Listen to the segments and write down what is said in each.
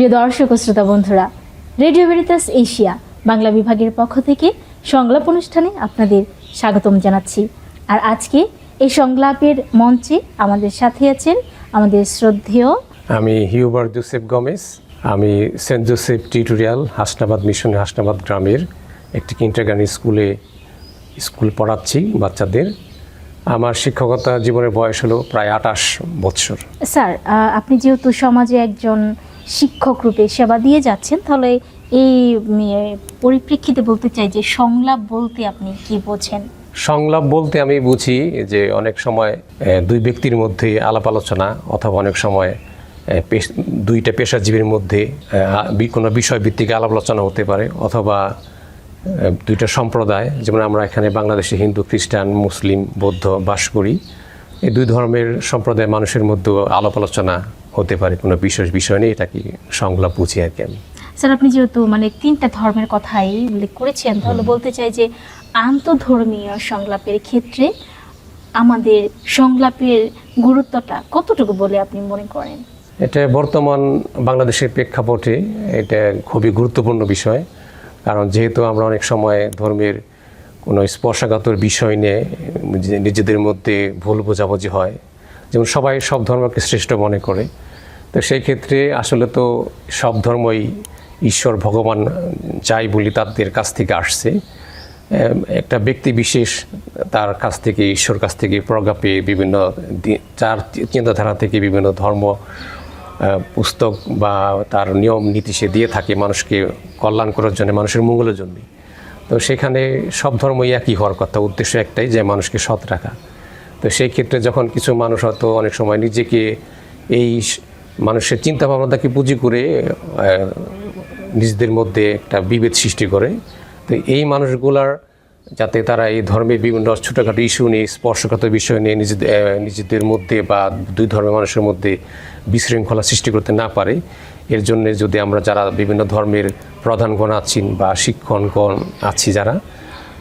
প্রিয় দর্শক ও শ্রোতা বন্ধুরা, রেডিও ভেরিতাস এশিয়া বাংলা বিভাগের পক্ষ থেকে সংলাপ অনুষ্ঠানে আপনাদের স্বাগতম জানাচ্ছি। আর আজকে এই সংলাপের মঞ্চে আমাদের সাথে আছেন আমাদের শ্রদ্ধেয় আমি হিউবার জোসেফ গমেজ আমি Saint Joseph tutorial, Hasnabad mission Hasnabad গ্রামের একটি কিন্টারগার্ডেন স্কুলে স্কুল পড়াচ্ছি বাচ্চাদের। আমার শিক্ষকতা জীবনের বয়স হলো প্রায় আটাশ বৎসর। স্যার আপনি যেহেতু সমাজে একজন শিক্ষক রূপে সেবা দিয়ে যাচ্ছেন তাহলে এই পরিপ্রেক্ষিতে বলতে চাই যে সংলাপ বলতে আপনি কি বোঝেন? সংলাপ বলতে আমি বুঝি যে অনেক সময় দুই ব্যক্তির মধ্যে আলাপ আলোচনা অথবা অনেক সময় দুইটা পেশাজীবীর মধ্যে কোনো বিষয় ভিত্তিক আলাপ আলোচনা হতে পারে অথবা দুইটা সম্প্রদায়। যেমন আমরা এখানে বাংলাদেশে হিন্দু খ্রিস্টান মুসলিম বৌদ্ধ বাস করি। এই দুই ধর্মের সম্প্রদায়ের মানুষের মধ্যে আলাপ আলোচনা হতে পারে কোনো বিশেষ বিষয় নেই এটা কি সংলাপ বুঝি আর কি আমি। স্যার আপনি যেহেতু মানে তিনটা ধর্মের কথাই উল্লেখ করেছেন তাহলে বলতে চাই যে আন্তধর্মীয় সংলাপের ক্ষেত্রে আমাদের সংলাপের গুরুত্বটা কতটুকু বলে আপনি মনে করেন? এটা বর্তমান বাংলাদেশের প্রেক্ষাপটে এটা খুবই গুরুত্বপূর্ণ বিষয়। কারণ যেহেতু আমরা অনেক সময় ধর্মের কোনো স্পর্শাঘাতর বিষয় নিয়ে নিজেদের মধ্যে ভুল বোঝাবুঝি হয়, যেমন সবাই সব ধর্মকে শ্রেষ্ঠ মনে করে, তো সেই ক্ষেত্রে আসলে তো সব ধর্মই ঈশ্বর ভগবান চাই বলি তাদের কাছ থেকে আসছে। একটা ব্যক্তি বিশেষ তার কাছ থেকে, ঈশ্বর কাছ থেকে প্রজ্ঞা পেয়ে বিভিন্ন চার চিন্তাধারা থেকে বিভিন্ন ধর্ম পুস্তক বা তার নিয়ম, নীতি সে দিয়ে থাকে মানুষকে কল্যাণ করার জন্য, মানুষের মঙ্গলের জন্য। তো সেখানে সব ধর্মই একই হওয়ার কথা, উদ্দেশ্য একটাই যে মানুষকে সৎ রাখা। তো সেই ক্ষেত্রে যখন কিছু মানুষ হয়তো অনেক সময় নিজেকে এই মানুষের চিন্তা ভাবনাটাকে পুঁজি করে নিজেদের মধ্যে একটা বিভেদ সৃষ্টি করে, তো এই মানুষগুলার যাতে তারা এই ধর্মের বিভিন্ন ছোটোখাটো ইস্যু নিয়ে স্পর্শকাত বিষয় নিয়ে নিজেদের নিজেদের মধ্যে বা দুই ধর্মের মানুষের মধ্যে বিশৃঙ্খলা সৃষ্টি করতে না পারে। এর জন্য যদি আমরা যারা বিভিন্ন ধর্মের প্রধানগণ আছেন বা শিক্ষণগণ আছি যারা,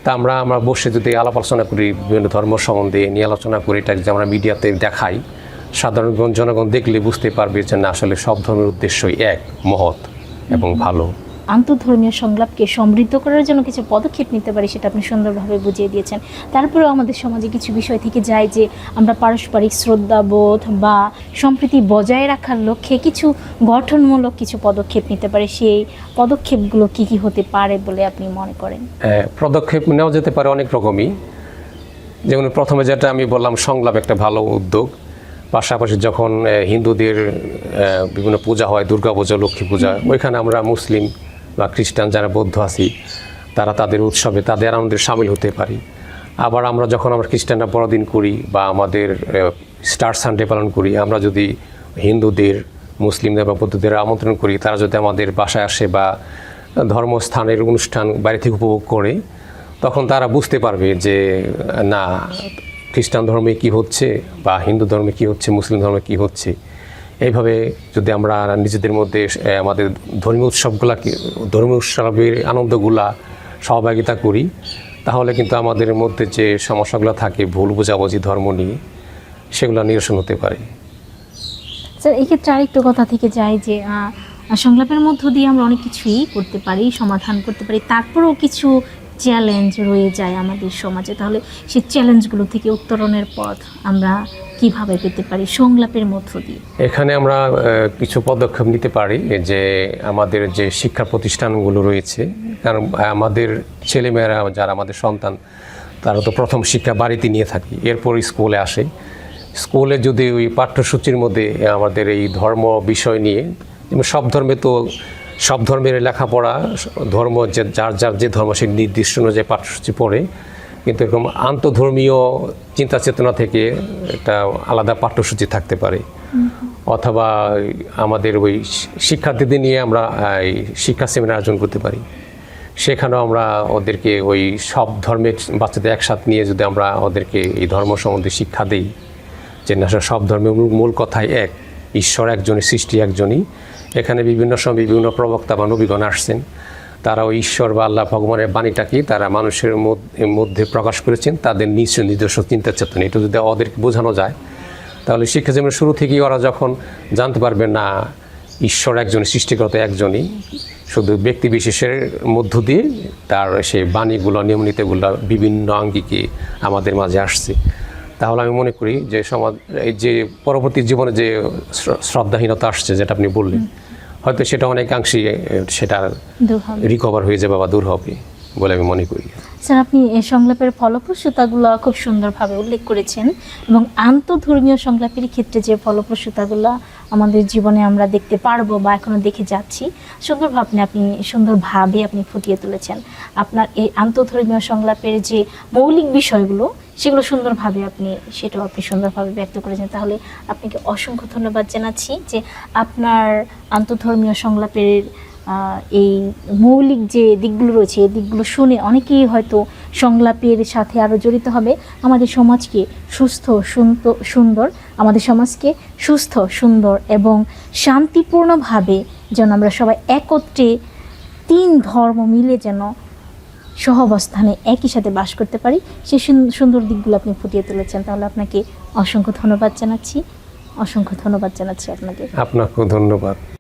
তা আমরা আমরা বসে যদি আলাপ আলোচনা করি, বিভিন্ন ধর্ম সম্বন্ধে নিয়ে আলোচনা করি, এটা যদি আমরা মিডিয়াতে দেখাই সাধারণ জনগণ দেখলে বুঝতে পারবে যে না, আসলে সব ধর্মের উদ্দেশ্যই এক, মহৎ এবং ভালো। আন্তধর্মীয় সংলাপকে সমৃদ্ধ করার জন্য কিছু পদক্ষেপ নিতে পারি সেটা আপনি সুন্দরভাবে বুঝিয়ে দিয়েছেন। তারপরেও আমাদের সমাজে কিছু বিষয় থেকে যায় যে আমরা পারস্পরিক শ্রদ্ধাবোধ বা সম্প্রীতি বজায় রাখার লক্ষ্যে কিছু গঠনমূলক কিছু পদক্ষেপ নিতে পারে। সেই পদক্ষেপগুলো কি কি হতে পারে বলে আপনি মনে করেন? পদক্ষেপ নেওয়া যেতে পারে অনেক রকমই। যেমন প্রথমে যেটা আমি বললাম, সংলাপ একটা ভালো উদ্যোগ। পাশাপাশি যখন হিন্দুদের বিভিন্ন পূজা হয় দুর্গা পূজা লক্ষ্মী পূজা, ওইখানে আমরা মুসলিম বা খ্রিস্টান যারা বৌদ্ধ আছি, তারা তাদের উৎসবে, তাদের আনন্দে সামিল হতে পারি। আবার আমরা যখন আমরা খ্রিস্টানরা বড়দিন করি বা আমাদের স্টার সানডে পালন করি, আমরা যদি হিন্দুদের, মুসলিমদের বা বৌদ্ধদের আমন্ত্রণ করি, তারা যদি আমাদের বাসায় আসে বা ধর্মস্থানের অনুষ্ঠান বাড়ি থেকে উপভোগ করে, তখন তারা বুঝতে পারবে যে, না, খ্রিস্টান ধর্মে কি হচ্ছে বা হিন্দু ধর্মে কি হচ্ছে, মুসলিম ধর্মে কি হচ্ছে। এইভাবে যদি আমরা নিজেদের মধ্যে আমাদের ধর্মীয় উৎসবগুলাকে, ধর্মীয় উৎসবের আনন্দগুলা, সহভাগিতা করি, তাহলে কিন্তু আমাদের মধ্যে যে সমস্যাগুলো থাকে, ভুল বোঝাবুঝি, ধর্ম নিয়ে, সেগুলো নিরসন হতে পারে। স্যার, এক্ষেত্রে আরেকটু কথা থেকে যায় যে সংলাপের মধ্য দিয়ে আমরা অনেক কিছুই করতে পারি, সমাধান করতে পারি, তারপরেও কিছু চ্যালেঞ্জ রয়ে যায় আমাদের সমাজে, তাহলে সেই চ্যালেঞ্জগুলো থেকে উত্তরণের পথ আমরা কীভাবে পেতে পারি সংলাপের মধ্য দিয়ে? এখানে আমরা কিছু পদক্ষেপ নিতে পারি যে আমাদের যে শিক্ষা প্রতিষ্ঠানগুলো রয়েছে, কারণ আমাদের ছেলেমেয়েরা যারা আমাদের সন্তান, তারা তো প্রথম শিক্ষা বাড়িতে নিয়ে থাকি, এরপর স্কুলে আসে। স্কুলে যদি ওই পাঠ্যসূচির মধ্যে আমাদের এই ধর্ম বিষয় নিয়ে সব ধর্মে তো সব ধর্মের লেখাপড়া ধর্ম যে যার যার যে ধর্ম সেই নির্দিষ্ট অনুযায়ী পাঠ্যসূচি পড়ে কিন্তু এরকম আন্তধর্মীয় চিন্তা চেতনা থেকে একটা আলাদা পাঠ্যসূচি থাকতে পারে। অথবা আমাদের ওই শিক্ষার্থীদের নিয়ে আমরা এই শিক্ষা সেমিনার আয়োজন করতে পারি। সেখানেও আমরা ওদেরকে ওই সব ধর্মের বাচ্চাদের একসাথে নিয়ে যদি আমরা ওদেরকে এই ধর্ম সম্বন্ধে শিক্ষা দিই যে না সব ধর্মের মূল কথাই এক ঈশ্বর একজনই, সৃষ্টি একজনই। এখানে বিভিন্ন সময় বিভিন্ন প্রবক্তা বা নবীগণ আসছেন। তারা ওই ঈশ্বর বা আল্লাহ ভগবানের বাণীটাকে তারা মানুষের মধ্যে- প্রকাশ করেছেন, তাদের নিজ নিজস্ব চিন্তা চেতনা। এটা যদি ওদেরকে বোঝানো যায়, তাহলে শিক্ষা জীবনের শুরু থেকেই ওরা যখন জানতে পারবে না, ঈশ্বর একজন সৃষ্টিকর্তা একজনই, শুধু ব্যক্তি বিশেষের মধ্য দিয়ে তার সেই বাণীগুলো, নিয়মনীতিগুলো বিভিন্ন আঙ্গিকে আমাদের মাঝে আসছে। তাহলে আমি মনে করি যে সমাজ এই যে পরবর্তী জীবনে যে শ্রদ্ধাহীনতা আসছে যেটা আপনি বললেন হয়তো সেটা অনেকাংশেই সেটা রিকভার হয়ে যাবে বা দূর হবে বলে আমি মনে করি। স্যার আপনি এই সংলাপের ফলপ্রসূতাগুলো খুব সুন্দরভাবে উল্লেখ করেছেন এবং আন্তধর্মীয় সংলাপের ক্ষেত্রে যে ফলপ্রসূতাগুলো আমাদের জীবনে আমরা দেখতে পারব বা এখনও দেখে যাচ্ছি সুন্দরভাবে আপনি সুন্দরভাবে আপনি ফুটিয়ে তুলেছেন। আপনার এই আন্তধর্মীয় সংলাপের যে মৌলিক বিষয়গুলো সেগুলো সুন্দরভাবে আপনি, সেটাও আপনি সুন্দরভাবে ব্যক্ত করেছেন। তাহলে আপনাকে অসংখ্য ধন্যবাদ জানাচ্ছি যে আপনার আন্তধর্মীয় সংলাপের এই মৌলিক যে দিকগুলো রয়েছে, এই দিকগুলো শুনে অনেকেই হয়তো সংলাপের সাথে আরও জড়িত হবে। আমাদের সমাজকে সুস্থ সুন্দর, আমাদের সমাজকে সুস্থ, সুন্দর এবং শান্তিপূর্ণভাবে যেন আমরা সবাই একত্রে তিন ধর্ম মিলে যেন সহাবস্থানে একই সাথে বাস করতে পারি। সেই সুন- সুন্দর দিকগুলো আপনি ফুটিয়ে তুলেছেন। তাহলে আপনাকে অসংখ্য ধন্যবাদ জানাচ্ছি। অসংখ্য ধন্যবাদ জানাচ্ছি আপনাকে। আপনাকেও ধন্যবাদ।